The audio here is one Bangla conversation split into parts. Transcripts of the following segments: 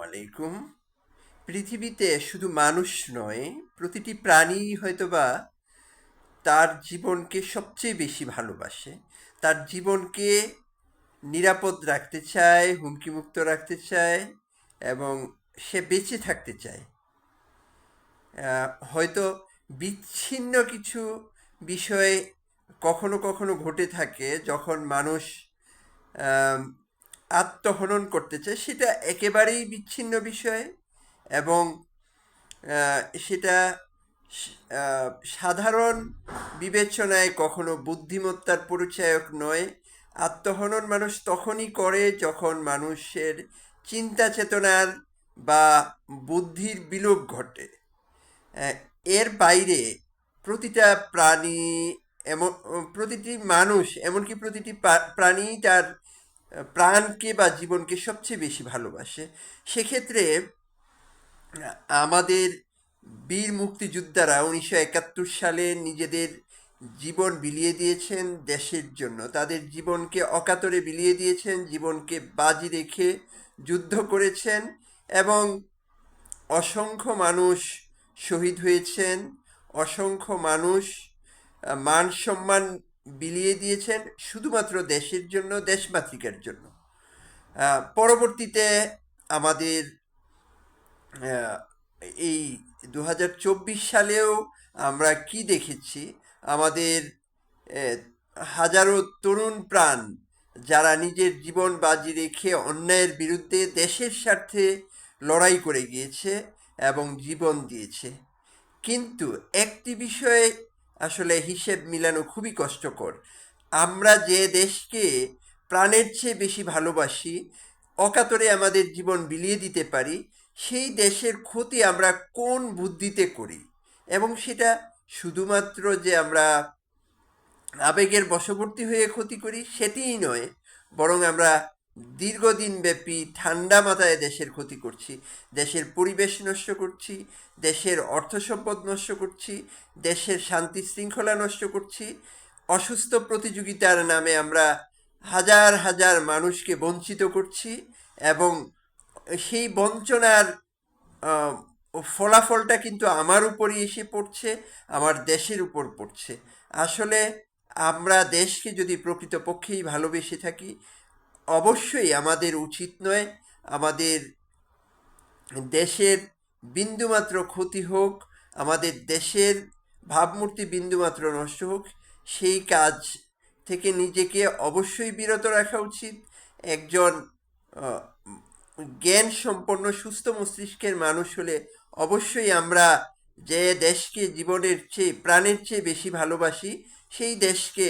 আলাইকুম। পৃথিবীতে শুধু মানুষ নয়, প্রতিটি প্রাণী হয়তোবা তার জীবনকে সবচেয়ে বেশি ভালোবাসে, তার জীবনকে নিরাপদ রাখতে চায়, হুমকিমুক্ত রাখতে চায় এবং সে বেঁচে থাকতে চায়। হয়তো বিচ্ছিন্ন কিছু বিষয় কখনো কখনো ঘটে থাকে যখন মানুষ আত্মহনন করতে চায়, সেটা একেবারেই বিচ্ছিন্ন বিষয় এবং সেটা সাধারণ বিবেচনায় কখনো বুদ্ধিমত্তার পরিচায়ক নয়। আত্মহনন মানুষ তখনই করে যখন মানুষের চিন্তা চেতনার বা বুদ্ধির বিলোপ ঘটে। এর বাইরে প্রতিটা প্রাণী এমন, প্রতিটি মানুষ, এমনকি প্রতিটি প্রাণী তার প্রাণকে বা জীবনকে সবচেয়ে বেশি ভালোবাসে। সেক্ষেত্রে, আমাদের বীর মুক্তিযোদ্ধারা উনিশশো একাত্তর সালে নিজেদের জীবন বিলিয়ে দিয়েছেন দেশের জন্য। তাদের জীবনকে অকাতরে বিলিয়ে দিয়েছেন, জীবনকে বাজি রেখে যুদ্ধ করেছেন এবং অসংখ্য মানুষ শহীদ হয়েছেন, অসংখ্য মানুষ মান সম্মান বিলিয়ে দিয়েছেন শুধুমাত্র দেশের জন্য, দেশমাতৃকার জন্য। পরবর্তীতে আমাদের এই দু হাজার চব্বিশ সালেও আমরা কি দেখেছি? আমাদের হাজারো তরুণ প্রাণ যারা নিজের জীবন বাজি রেখে অন্যায়ের বিরুদ্ধে দেশের স্বার্থে লড়াই করে গিয়েছে এবং জীবন দিয়েছে। কিন্তু একটি বিষয়ে আসলে হিসেব মিলানো খুবই কষ্টকর। আমরা যে দেশকে প্রাণের চেয়ে বেশি ভালোবাসি, অকাতরে আমাদের জীবন বিলিয়ে দিতে পারি, সেই দেশের ক্ষতি আমরা কোন বুদ্ধিতে করি? এবং সেটা শুধুমাত্র যে আমরা আবেগের বশবর্তী হয়ে ক্ষতি করি, সেটিই নয়, বরং আমরা দীর্ঘদিন ব্যাপী ঠান্ডা মাথায় দেশের ক্ষতি করছি, দেশের পরিবেশ নষ্ট করছি, দেশের অর্থ সম্পদ নষ্ট করছি, দেশের শান্তি শৃঙ্খলা নষ্ট করছি, অসুস্থ প্রতিযোগিতার নামে আমরা হাজার হাজার মানুষকে বঞ্চিত করছি এবং সেই বঞ্চনার ফলাফলটা কিন্তু আমার উপরই এসে পড়ছে, আমার দেশের উপর পড়ছে। আসলে আমরা দেশকে যদি প্রকৃতপক্ষেই ভালোবেসে থাকি অবশ্যই আমাদের উচিত নয়, আমাদের দেশের বিন্দুমাত্র ক্ষতি হোক, আমাদের দেশের ভাবমূর্তি বিন্দুমাত্র নষ্ট হোক, সেই কাজ থেকে নিজেকে অবশ্যই বিরত রাখা উচিত। একজন জ্ঞান সম্পন্ন সুস্থ মস্তিষ্কের মানুষ হলে অবশ্যই আমরা যে দেশকে জীবনের চেয়ে, প্রাণের চেয়ে বেশি ভালোবাসি, সেই দেশকে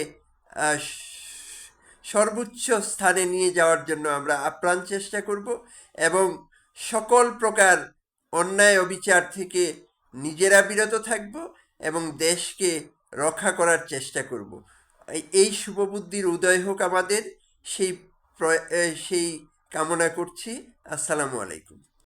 সর্বোচ্চ স্থানে নিয়ে যাওয়ার জন্য আমরা আপ্রাণ চেষ্টা করব এবং সকল প্রকার অন্যায় অবিচার থেকে নিজেরা বিরত থাকব এবং দেশকে রক্ষা করার চেষ্টা করব। এই- শুভবুদ্ধির উদয় হোক আমাদের। সেই সেই কামনা করছি। আসসালামু আলাইকুম।